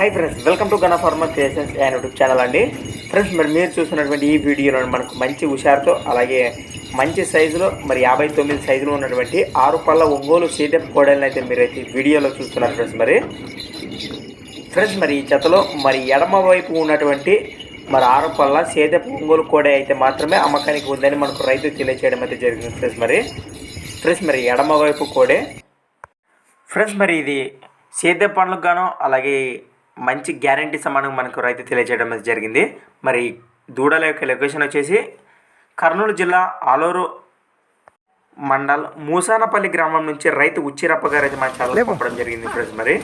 Hi friends welcome to Gana farmer creations and YouTube channel అండి. Friends మరి మీరు చూస్తున్నటువంటి ఈ వీడియోలో మనకు మంచి హుషారుతో అలాగే మంచి సైజులో మరి యాభై తొమ్మిది సైజులో ఉన్నటువంటి ఆరు పళ్ళ ఒంగోలు సీతప్ కోడల్ని అయితే మీరైతే అయితే వీడియోలో చూస్తున్నారు ఫ్రెండ్స్ మరి. ఫ్రెండ్స్ మరి ఈ జతలో మరి ఎడమ వైపు ఉన్నటువంటి మరి ఆరు పళ్ళ సేదెపు ఒంగోలు కోడే అయితే మాత్రమే అమ్మకానికి ఉందని మనకు రైతు తెలియచేయడం అయితే జరిగింది ఫ్రెండ్స్ మరి. ఫ్రెండ్స్ మరి ఎడమ వైపు కోడే. ఫ్రెండ్స్ మరి ఇది సేద్య పనులకు గాను అలాగే మంచి గ్యారంటీ సమానం మనకు రైతు తెలియజేయడం జరిగింది. మరి దూడల యొక్క లొకేషన్ వచ్చేసి కర్నూలు జిల్లా ఆలూరు మండల్ మూసానపల్లి గ్రామం నుంచి రైతు ఉచ్చిరప్ప గారు అయితే మన ఛానల్ పంపడం జరిగింది ఫ్రెండ్స్ మరి.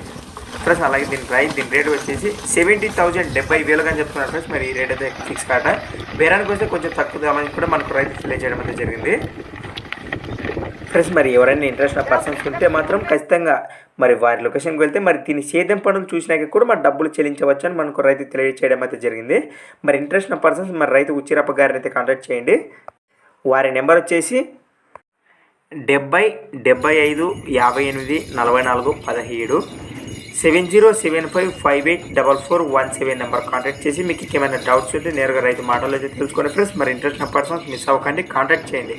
ఫ్రెండ్స్ అలాగే దీని ప్రైస్ దీని రేట్ వచ్చేసి సెవెంటీ థౌజండ్ డెబ్బై వేలుగా అని చెప్తున్నారు ఫ్రెండ్స్. మరి ఈ రేట్ అయితే ఫిక్స్ కాట బేరానికి వస్తే కొంచెం తక్కువ కూడా మనకు రైతు తెలియజేయడం అయితే జరిగింది. ఫ్రెండ్స్ మరి ఎవరైనా ఇంట్రెస్ట్ ఉన్న పర్సన్స్ ఉంటే మాత్రం ఖచ్చితంగా మరి వారి లొకేషన్కి వెళ్తే మరి దీని సేద్యం పనులు చూసినాక కూడా మరి డబ్బులు చెల్లించవచ్చు అని మనకు రైతు తెలియజేయడం అయితే జరిగింది. మరి ఇంట్రెస్ట్ ఉన్న పర్సన్స్ మరి రైతు ఉచ్చిరప్ప గారిని అయితే కాంటాక్ట్ చేయండి. వారి నెంబర్ వచ్చేసి డెబ్బై డెబ్బై ఐదు యాభై ఎనిమిది నలభై నాలుగు పదిహేడు seven zero seven five five eight double four one seven number contact చేసి మీకు ఏమైనా డౌట్స్ ఉంటే నేరుగా రైతు మాటలు అయితే తెలుసుకోండి ఫ్రెండ్స్ మరి ఇంట్రెస్ట్ ఉన్న పర్సన్స్ మిస్ అవ్వకండి కాంటాక్ట్ చేయండి.